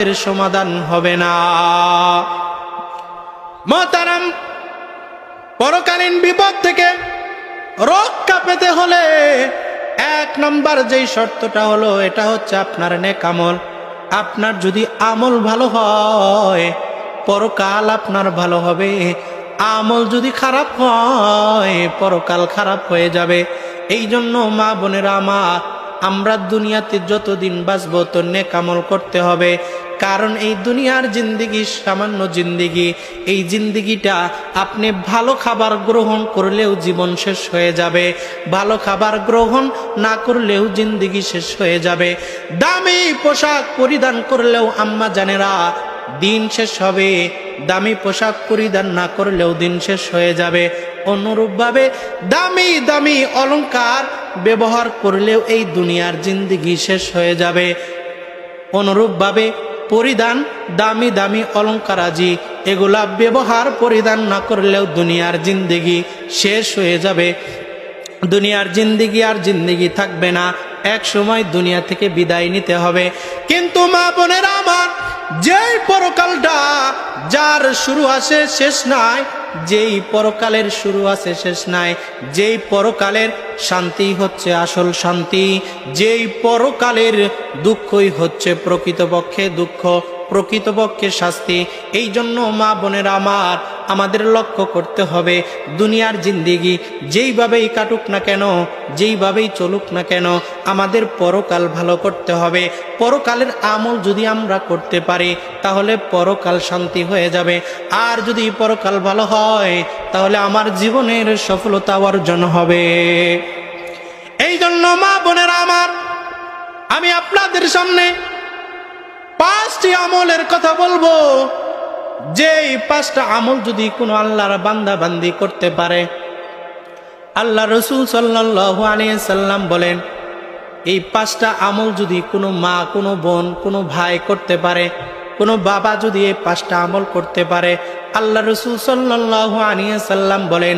এর সমাধান হবে না। মতারাম পরকালীন বিপদ থেকে রক্ষা পেতে হলে এক নম্বর যেই শর্তটা হলো, এটা হচ্ছে আপনার নেক আমল। আপনার যদি আমল ভালো হয়, পরকাল আপনার ভালো হবে। আমল যদি খারাপ হয়, পরকাল খারাপ হয়ে যাবে। এই জন্য মা বোনেরা, মা, আমরা দুনিয়াতে যতদিন বাঁচব, তো নেক আমল করতে হবে। কারণ এই দুনিয়ার জিন্দিগি সামান্য জিন্দিগি। এই জিন্দিগিটা আপনি ভালো খাবার গ্রহণ করলেও জীবন শেষ হয়ে যাবে। ভালো খাবার গ্রহণ না করলেও জিন্দিগি শেষ হয়ে যাবে। দামি পোশাক পরিধান করলেও আম্মা জানেরা দিন শেষ হবে। দামি পোশাক পরিধান না করলেও দিন শেষ হয়ে যাবে। অনুরূপভাবে দামি দামি অলংকার ব্যবহার করলেও এই দুনিয়ার জিন্দিগি শেষ হয়ে যাবে। অনুরূপভাবে পরিধান, দামি দামি অলঙ্কারাজি, এগুলা ব্যবহার পরিধান না করলেও দুনিয়ার জিন্দিগি শেষ হয়ে যাবে। দুনিয়ার জিন্দিগি আর জিন্দিগি থাকবে না। এক সময় দুনিয়া থেকে বিদায় নিতে হবে। কিন্তু মা বোনেরা আমার, যেই পরকালটা যার শুরু আসে শেষ নাই যেই পরকালের শুরু আছে, শেষ নাই। যেই পরকালের শান্তি হচ্ছে আসল শান্তি। যেই পরকালের দুঃখই হচ্ছে প্রকৃতপক্ষে দুঃখ, প্রকৃতপক্ষে শাস্তি। এই জন্য মা বোনের আমার আমাদের লক্ষ্য করতে হবে। দুনিয়ার জিন্দিগি যেইভাবেই কাটুক না কেন, যেইভাবেই চলুক না কেন, আমাদের পরকাল ভালো করতে হবে। পরকালের আমল যদি আমরা করতে পারি, তাহলে পরকাল শান্তি হয়ে যাবে। আর যদি পরকাল ভালো হয়, তাহলে আমার জীবনের সফলতা অর্জন হবে। এই জন্য মা বোনেরা আমার, আমি আপনাদের সামনে পাঁচটি আমলের কথা বলব। যেই পাঁচটা আমল যদি কোনো আল্লাহর বান্দা বান্দি করতে পারে, আল্লাহ রসুল আলাইহি সাল্লাম বলেন, এই পাঁচটা আমল যদি কোনো মা, কোনো বোন, কোনো ভাই করতে পারে, কোনো বাবা যদি এই পাঁচটা আমল করতে পারে, আল্লাহ রসুল সাল্লাল্লাহু আলাইহি সাল্লাম বলেন,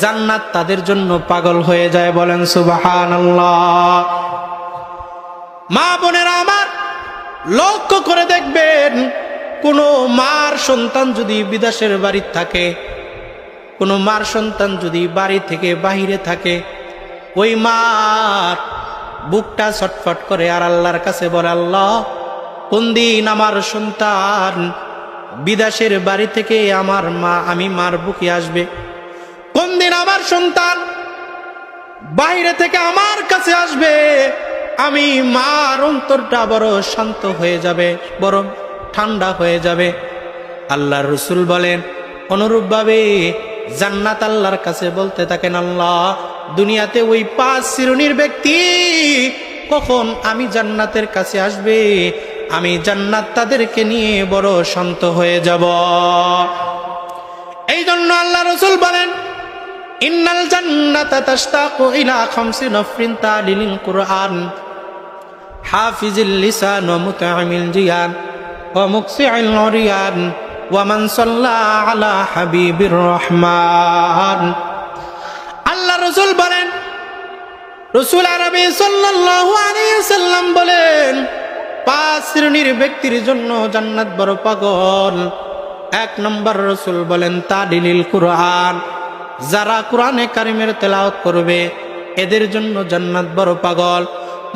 জান্নাত তাদের জন্য পাগল হয়ে যায় বলেন সুবহানাল্লাহ। মা বোনেরা আমার লক্ষ্য করে দেখবেন কোনো মার সন্তান যদি বিদেশের বাড়ি থাকে, কোনো মার সন্তান যদি বাড়ি থেকে বাহিরে থাকে, ওই মার বুকটা ছটফট করে আর আল্লাহর কাছে বলে, আল্লাহ, কোন দিন আমার সন্তান বিদেশের বাড়ি থেকে আমার মা, আমি মার বুকে আসবে। কোন দিন আমার সন্তান বাইরে থেকে আমার কাছে আসবে, আমি মার অন্তরটা বড় শান্ত হয়ে যাবে। বড় ঠান্ডা হয়ে যাবে। আল্লাহ রসুল বলেন, অনুরূপভাবে জান্নাত আল্লাহর কাছে বলতে থাকেন, আল্লাহ, দুনিয়াতে ওই পাঁচ শ্রেণির ব্যক্তি কখন আমি জান্নাতের কাছে আসবে? আমি জান্নাত তাদেরকে নিয়ে বড় শান্ত হয়ে যাব। এই জন্য আল্লাহ রসুল বলেন, ইন্নাল জান্নাতা তাশতাকু ইলা খামসি নফরিন তালিলিল কুরআন। হাফিজিল লিসান ওয়া মুতআমিল জিয়ান। উরিয়ান ওয়া মান সাল্লা আলা হাবিবির রহমান। আল্লাহ রাসূল বলেন, রসুল আরবি সাল্লাল্লাহু আলাইহি সাল্লাম বলেন, পাঁচ শ্রেণির ব্যক্তির জন্য জান্নাত বড় পাগল। এক নম্বর রসুল বলেন তা তালিলিল কুরআন। যারা কোরআনে কারিমের তেলাওয়াত করবে, এদের জন্য জান্নাত বড় পাগল।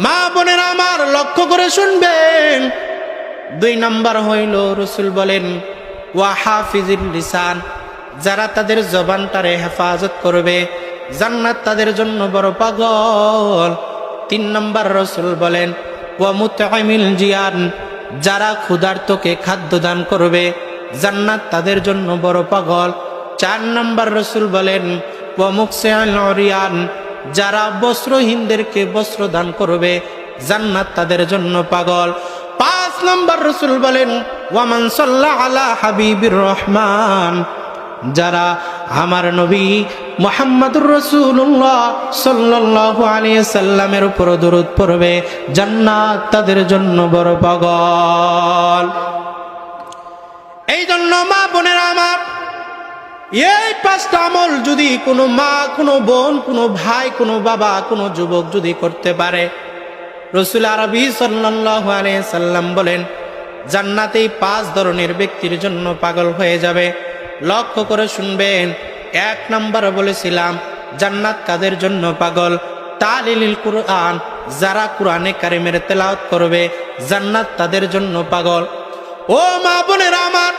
মা বোনের আমার লক্ষ্য করে শুনবেন দুই নম্বর হইল, রসুল বলেন, ওয়া হাফিজিল লিসান যারা তাদের জবানটারে হেফাজত করবে, জান্নাত তাদের জন্য বড় পাগল। তিন নম্বর রসুল বলেন জিয়ান যারা ক্ষুধার্তকে খাদ্য দান করবে, জান্নাত তাদের জন্য বড় পাগল। চার নম্বর রসুল বলেন ওয়ামুকসিয়ান যারা বস্ত্রহীনদেরকে বস্ত্র দান করবে, জান্নাত তাদের জন্য পাগল। নম্বর রসুল বলেন, ওয়ামান সাল্লাহ আলা হাবিবির রহমান। যারা আমার নবী মোহাম্মদুর রসুল্লাহ সাল্লাহ আলিয়া সাল্লামের উপর দরুদ পড়বে, জান্নাত তাদের জন্য বড় পাগল। এই জন্য মা বোনেরা আমার, এই পাঁচটা আমল যদি কোনো মা, কোনো বোন, কোনো ভাই, কোনো বাবা, কোনো যুবক যদি করতে পারে রসুল আরবি সাল্লাহ সাল্লাম বলেন, জান্নাতেই পাঁচ ধরনের ব্যক্তির জন্য পাগল হয়ে যাবে। লক্ষ্য করে শুনবেন, এক নম্বর বলেছিলাম, জান্নাত কাদের জন্য পাগল? তালিল কুরআন, যারা কোরআনে কারিমের তেলাওয়াত করবে, জান্নাত তাদের জন্য পাগল। ও মা বোনেরা আমার,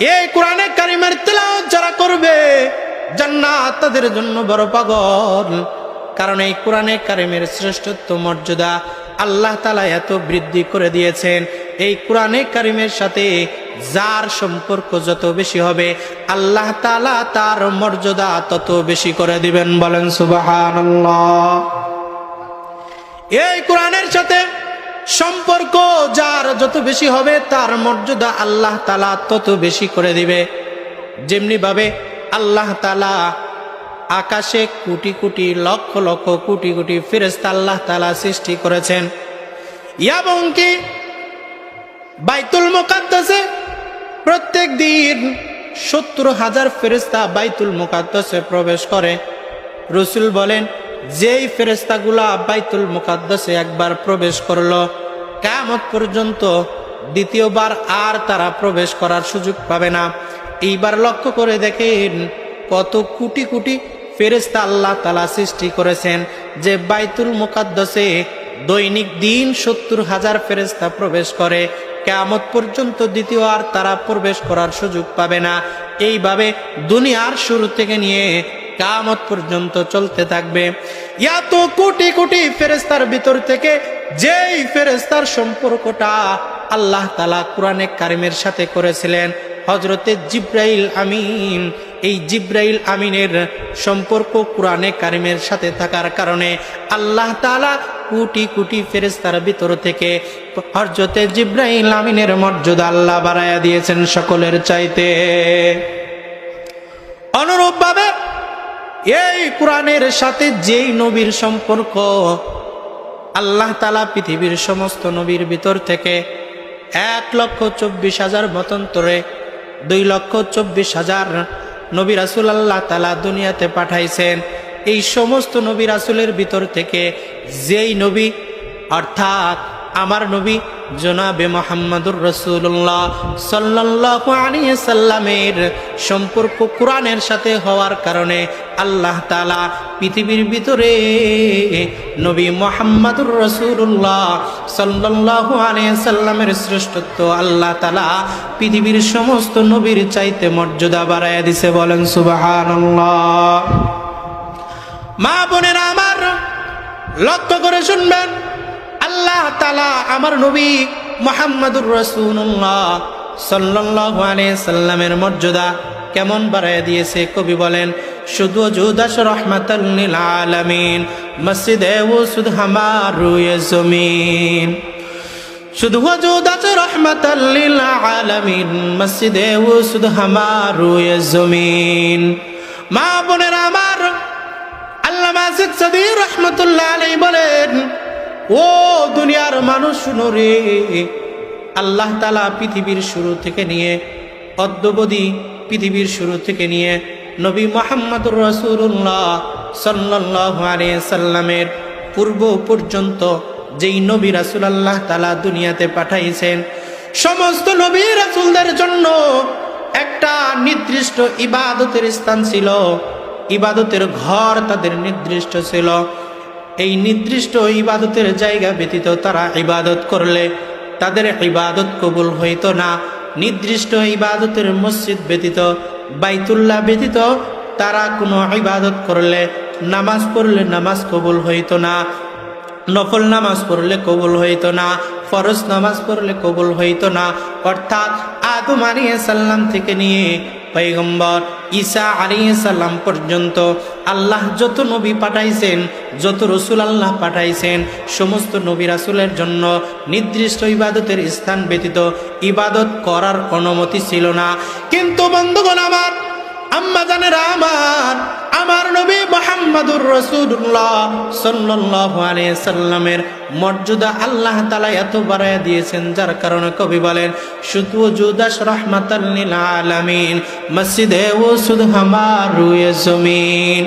এই কোরআনে কারিমের তেলাওয়াত যারা করবে, জান্নাত তাদের জন্য বড় পাগল। কারণ এই কোরআনে কারিমের শ্রেষ্ঠত্ব, মর্যাদা আল্লাহ তালা এত বৃদ্ধি করে দিয়েছেন। এই কোরআনে কারিমের সাথে যার সম্পর্ক যত বেশি হবে, আল্লাহ তালা তার মর্যাদা তত বেশি করে দিবেন বলেন সুবাহান এই কোরআনের সাথে সম্পর্ক যার যত বেশি হবে, তার মর্যাদা আল্লাহ তালা তত বেশি করে দিবে। যেমনি ভাবে আল্লাহ তালা আকাশে কোটি কোটি লক্ষ লক্ষ কোটি কোটি ফেরেস্তা আল্লাহ তালা সৃষ্টি করেছেন। এবং কি বাইতুল মোকাদ্দাসে প্রত্যেক দিন সত্তর হাজার ফেরেস্তা বাইতুল মোকাদ্দাসে প্রবেশ করে। রসুল বলেন, যেই ফেরেস্তাগুলা বাইতুল মুকাদ্দাসে একবার প্রবেশ করল কেমত পর্যন্ত দ্বিতীয়বার আর তারা প্রবেশ করার সুযোগ পাবে না। এইবার লক্ষ্য করে দেখেন কত কোটি কোটি ফেরেস্তা আল্লাহ তালা সৃষ্টি করেছেন যে বাইতুল মুকাদ্দাসে দৈনিক দিন সত্তর হাজার ফেরেস্তা প্রবেশ করে। কেমত পর্যন্ত দ্বিতীয় আর তারা প্রবেশ করার সুযোগ পাবে না। এইভাবে দুনিয়ার শুরু থেকে নিয়ে কামত পর্যন্ত চলতে থাকবে। এত কোটি কোটি ফেরেস্তার ভিতর থেকে যেই ফেরেস্তার সম্পর্কটা আল্লাহ তালা কোরআনে কারিমের সাথে করেছিলেন হজরতে জিব্রাইল আমিন। এই জিব্রাইল আমিনের সম্পর্ক কোরআনে কারিমের সাথে থাকার কারণে আল্লাহ তালা কোটি কোটি ফেরেস্তার ভিতর থেকে হজরতে জিব্রাইল আমিনের মর্যাদা আল্লাহ বাড়াইয়া দিয়েছেন সকলের চাইতে। অনুরূপভাবে এই কোরআনের সাথে যেই নবীর সম্পর্ক, আল্লাহ তালা পৃথিবীর সমস্ত নবীর ভিতর থেকে এক লক্ষ চব্বিশ হাজার মতন্তরে দুই লক্ষ চব্বিশ হাজার নবী রাসুল আল্লাহ তালা দুনিয়াতে পাঠাইছেন। এই সমস্ত নবী রাসুলের ভিতর থেকে যেই নবী, অর্থাৎ আমার নবী জনাবে মোহাম্মদুর রসুল্লাহ সাল্লাহ আলিয়া সাল্লামের সম্পর্ক কোরআনের সাথে হওয়ার কারণে আল্লাহ তালা পৃথিবীর ভিতরে নবী মোহাম্মদুর রসুল্লাহ সাল্লাহ সাল্লামের শ্রেষ্ঠত্ব আল্লাহ তালা পৃথিবীর সমস্ত নবীর চাইতে মর্যাদা বাড়াইয়া দিছে বলেন সুবাহান মা বোনেরা আমার লক্ষ্য করে শুনবেন। আল্লাহ তালা আমার নবী মোহাম্মদুর রসুল্লাহ সাল্লাহ সাল্লামের মর্যাদা কেমন বাড়াই দিয়েছে কবি বলেন, শুধু জুদাস রহমাতাল্লিল আলামিন, মসজিদে ও শুধু হামার জমিন। শুধু জুদাস রহমাতাল্লিল আলামিন, মসজিদে ও শুধু হামার জমিন। মা বোনের আমার আল্লাহ মাসিদ রহমতুল্লাহ আলাই বলেন ও দুনিয়ার মানুষ শুনো রে আল্লাহ তালা পৃথিবীর শুরু থেকে নিয়ে, অদ্যবধি পৃথিবীর শুরু থেকে নিয়ে, নবী মোহাম্মদুর রসুল্লাহ সাল্লাহ সাল্লামের পূর্ব পর্যন্ত যেই নবী রাসুল আল্লাহ তালা দুনিয়াতে পাঠাইছেন, সমস্ত নবী রাসুলদের জন্য একটা নির্দিষ্ট ইবাদতের স্থান ছিল, ইবাদতের ঘর তাদের নির্দিষ্ট ছিল। এই নির্দিষ্ট ইবাদতের জায়গা ব্যতীত তারা ইবাদত করলে তাদের ইবাদত কবুল হইত না। নির্দিষ্ট ইবাদতের মসজিদ ব্যতীত, বাইতুল্লাহ ব্যতীত তারা কোনো ইবাদত করলে নামাজ পড়লে নামাজ কবুল হইত না। নফল নামাজ পড়লে কবুল হইত না। ফরজ নামাজ পড়লে কবুল হইত না। অর্থাৎ আদম আলিয়া সাল্লাম থেকে নিয়ে পৈগম্বর ঈসা আলিয়া সাল্লাম পর্যন্ত আল্লাহ যত নবী পাঠাইছেন, যত রসুল আল্লাহ পাঠাইছেন, সমস্ত নবী রাসুলের জন্য নির্দিষ্ট ইবাদতের স্থান ব্যতীত ইবাদত করার অনুমতি ছিল না। কিন্তু বন্ধুগণ আমার আম্মা জানেরা আমার আমার নবী মোহাম্মদুর রসুল্লাহ সাল্লাল্লাহু আলাইহি সাল্লামের মর্যাদা আল্লাহ তাআলা এত বাড়ায়া দিয়েছেন, যার কারণে কবি বলেন, শুধু জুদাস রাহমাতাল লিল আলামিন, মসজিদে ও শুধু হামারু জমিন।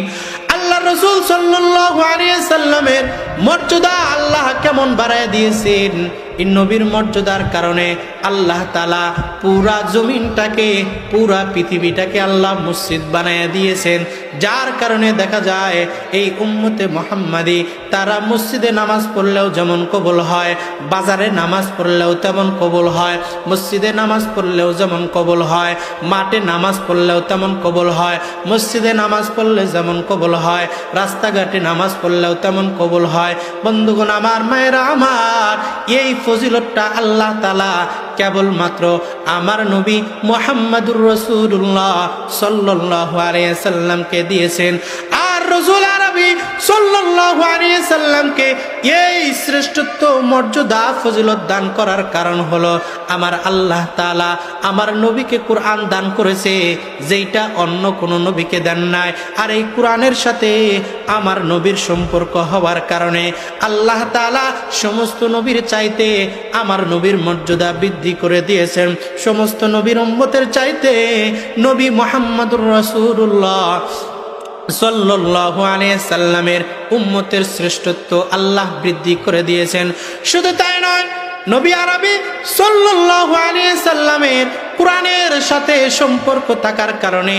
আল্লাহ রসুল সাল্লাল্লাহু আলাইহি সাল্লামের মর্যাদা আল্লাহ কেমন বাড়ায়া দিয়েছেন? এই নবীর মর্যাদার কারণে আল্লাহ তালা পুরা জমিনটাকে, পুরা পৃথিবীটাকে আল্লাহ মসজিদ বানায় দিয়েছেন। যার কারণে দেখা যায়, এই উম্মতে মোহাম্মদী তারা মসজিদে নামাজ পড়লেও যেমন কবল হয়, বাজারে নামাজ পড়লেও তেমন কবল হয়, মসজিদে নামাজ পড়লেও যেমন কবল হয়, মাঠে নামাজ পড়লেও তেমন কবল হয়, মসজিদে নামাজ পড়লে যেমন কবল হয়, রাস্তাঘাটে নামাজ পড়লেও তেমন কবল হয়। বন্ধুগণ, আমার মায়েরা, আমার এই ফজিলতটা আল্লাহ তালা কেবলমাত্র আমার নবী মোহাম্মদুর রসুল্লাহ সাল্লাহ আলিয়া সাল্লামকে দিয়েছেন। রসুল আরবি সাল্লাল্লাহু আলাইহি সাল্লামকে এই শ্রেষ্ঠত্ব, মর্যাদা, ফজিলত দান করার কারণ হলো আমার আল্লাহ তাআলা আমার নবীকে কোরআন দান করেছে, যেইটা অন্য কোন নবীকে দেন নাই। আর এই কোরআনের সাথে আমার নবীর সম্পর্ক হওয়ার কারণে আল্লাহ তাআলা সমস্ত নবীর চাইতে আমার নবীর মর্যাদা বৃদ্ধি করে দিয়েছেন। সমস্ত নবীর উম্মতের চাইতে নবী মোহাম্মদুর রাসূলুল্লাহ সাল্লামের উম্মতের শ্রেষ্ঠত্ব আল্লাহ বৃদ্ধি করে দিয়েছেন। শুধু তাই নয়, নবী আরবি সাল্লাল্লাহু আলাইহি সাল্লামের কোরআনের সাথে সম্পর্ক থাকার কারণে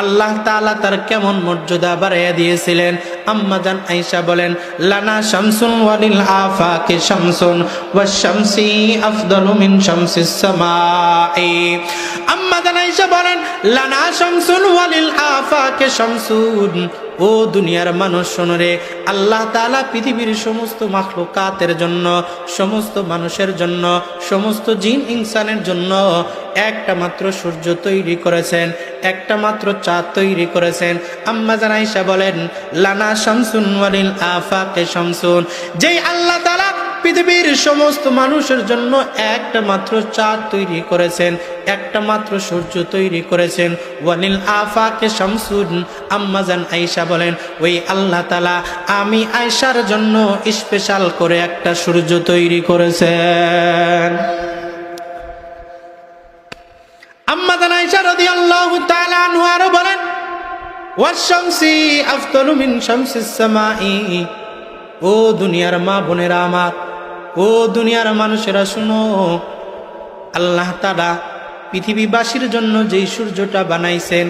আল্লাহ তালা তার কেমন মর্যাদা বাড়াইয়া দিয়েছিলেন? আম্মা জান আয়েশা বলেন, লানা শামসুন ওয়ালিল আফাকে শামসুন ওয়া শামসি আফদালু মিন শামসিস সামাই। আম্মা জান আয়েশা বলেন, লানা শামসুন ওয়ালিল আফাকে শামসুন। ও দুনিয়ার মানুষ শোনরে আল্লাহ তালা পৃথিবীর সমস্ত মাখলুকাতের জন্য, সমস্ত মানুষের জন্য, সমস্ত জিন ইনসানের জন্য একটা মাত্র সূর্য তৈরি করেছেন, একটা মাত্র চাঁদ তৈরি করেছেন। আম্মা জানাইসা বলেন, লানা শামসুন আফাকে শামসুন। যেই আল্লাহ তাআলা পৃথিবীর সমস্ত মানুষের জন্য একটা মাত্র চাঁদ তৈরি করেছেন, একটা মাত্র সূর্য তৈরি করেছেন। ওয়ানিল আফাকে শামসুন আম্মাজান আয়েশা বলেন, ওই আল্লাহ তালা আমি আয়েশার জন্য স্পেশাল করে একটা সূর্য তৈরি করেছেন। আম্মাজান আয়েশা রাদিয়াল্লাহু তাআলা আনহা বলেন, ওয়াশ-শামসি আফদালু মিন শামসিস সামাই ও দুনিয়ার মা বোনেরা আমার ও দুনিয়ার মানুষেরা, শুনো। আল্লাহ তারা পৃথিবীবাসীর জন্য যেই সূর্যটা বানাইছেন,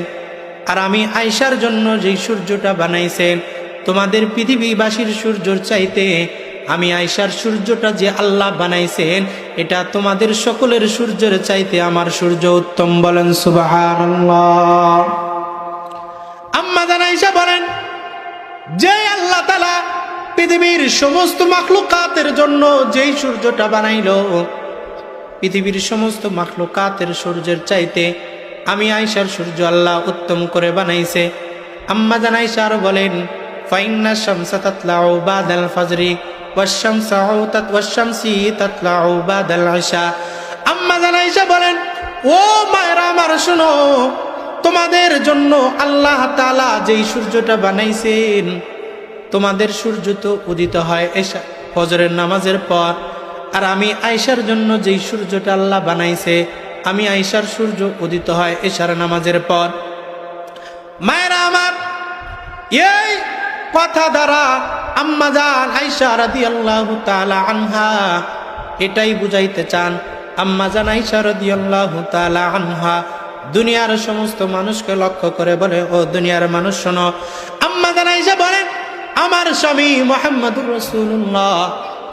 আর আমি আয়সার জন্য যেই সূর্যটা বানাইছেন, তোমাদের পৃথিবীবাসীর সূর্যর চাইতে আমি আয়সার সূর্যটা যে আল্লাহ বানাইছেন, এটা তোমাদের সকলের সূর্যের চাইতে আমার সূর্য উত্তম বলেন সুবাহ আম্মা জানাইসা বলেন যে আল্লাহ তালা পৃথিবীর সমস্ত মাখলুকাতের জন্য যেই সূর্যটা বানাইল, পৃথিবীর সমস্ত মাখলুকাতের সূর্যের চাইতে আমি আয়সার সূর্য আল্লাহ উত্তম করে বানাইছে। আম্মা জানাইসা আরও বলেন শামসা তাত আশা আম্মা জানাইসা বলেন, ও মায়েরা আমার শুনো, তোমাদের জন্য আল্লাহ তাআলা যেই সূর্যটা বানাইছেন তোমাদের সূর্য তো উদিত হয় এসা, ফজরের নামাজের পর। আর আমি আয়সার জন্য যেই সূর্যটা আল্লাহ বানাইছে, আমি আয়সার সূর্য উদিত হয় এশার নামাজের পর। মায়েরা আমার, এই কথা দ্বারা আম্মা জান আয়সা রাদি আল্লাহ তালা আনহা এটাই বুঝাইতে চান। আম্মা জান আয়সা রাদি আল্লাহ তালা আনহা, দুনিয়ার সমস্ত মানুষকে লক্ষ্য করে বলে, ও দুনিয়ার মানুষ শোনো, আম্মা আমার স্বামী মোহাম্মদুর রসুল্লাহ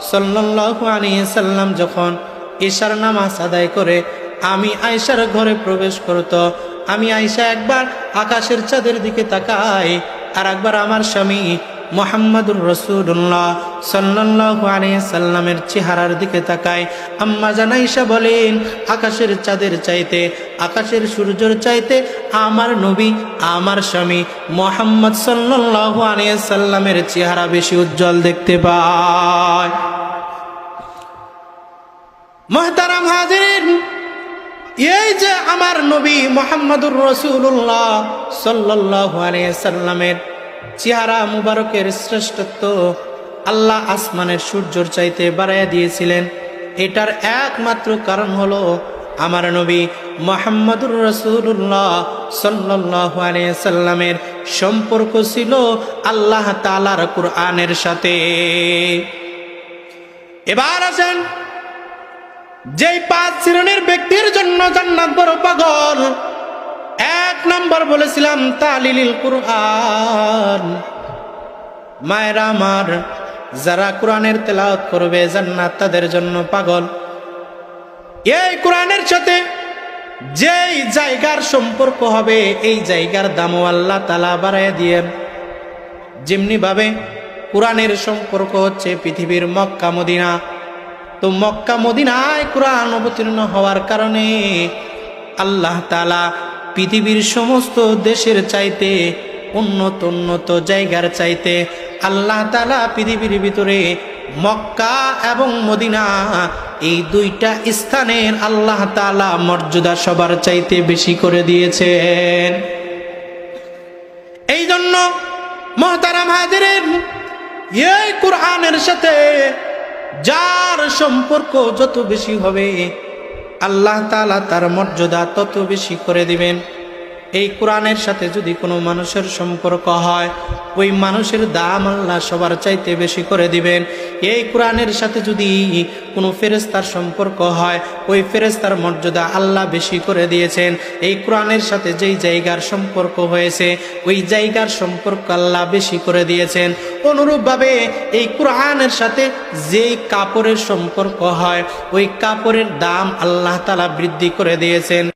সাল্লাহ আলী সাল্লাম যখন ঈশার নামাজ আদায় করে আমি আয়সার ঘরে প্রবেশ করত, আমি আয়সা একবার আকাশের চাঁদের দিকে তাকাই আর একবার আমার স্বামী মোহাম্মদুর রসুল্লাহ সাল্লাহ আলী সাল্লামের চেহারার দিকে তাকায়। আম্মা জানাইসা বলেন, আকাশের চাঁদের চাইতে, আকাশের সূর্যের চাইতে আমার নবী, আমার স্বামী মোহাম্মদ সাল্লাহ আলী সাল্লামের চেহারা বেশি উজ্জ্বল দেখতে পায়। মহতারাম হাজির এই যে আমার নবী মোহাম্মদুর রসুল্লাহ সাল্লাহ সাল্লামের চেহারা মুবারকের শ্রেষ্ঠত্ব আল্লাহ আসমানের সূর্যর চাইতে বাড়াইয়া দিয়েছিলেন। এটার একমাত্র কারণ হলো আমার নবী মোহাম্মদুর রসুল্লাহ সাল্লাহ সাল্লামের সম্পর্ক ছিল আল্লাহ তালার কুরআনের সাথে। এবার আছেন যেই পাঁচ শ্রেণির ব্যক্তির জন্য জান্নাত বড় পাগল। এক নম্বর বলেছিলাম, তালিলিল কুরআন। মায়েরা আমার যারা কোরআনের তেলাওয়াত করবে জান্নাত তাদের জন্য পাগল। এই কোরআনের সাথে যেই জায়গার সম্পর্ক হবে, এই জায়গার দামও আল্লাহ তালা বাড়াই দিয়েন। যেমনি ভাবে কোরআনের সম্পর্ক হচ্ছে পৃথিবীর মক্কা, মদিনা। তো মক্কা, মদিনায় কোরআন অবতীর্ণ হওয়ার কারণে আল্লাহ তালা পৃথিবীর সমস্ত দেশের চাইতে উন্নত উন্নত জায়গার চাইতে আল্লাহ তালা পৃথিবীর ভিতরে মক্কা এবং মদিনা এই দুইটা স্থানের আল্লাহ তালা মর্যাদা সবার চাইতে বেশি করে দিয়েছেন। এই জন্য মহতারাম হাজিরের এই কোরআনের সাথে যার সম্পর্ক যত বেশি হবে, আল্লাহ তালা তার মর্যাদা তত বেশি করে দিবেন। এই কোরআনের সাথে যদি কোনো মানুষের সম্পর্ক হয়, ওই মানুষের দাম আল্লাহ সবার চাইতে বেশি করে দিবেন। এই কোরআনের সাথে যদি কোনো ফেরেস্তার সম্পর্ক হয়, ওই ফেরেস্তার মর্যাদা আল্লাহ বেশি করে দিয়েছেন। এই কোরআনের সাথে যেই জায়গার সম্পর্ক হয়েছে, ওই জায়গার সম্পর্ক আল্লাহ বেশি করে দিয়েছেন। অনুরূপভাবে এই কোরআনের সাথে যেই কাপড়ের সম্পর্ক হয়, ওই কাপড়ের দাম আল্লাহ তালা বৃদ্ধি করে দিয়েছেন।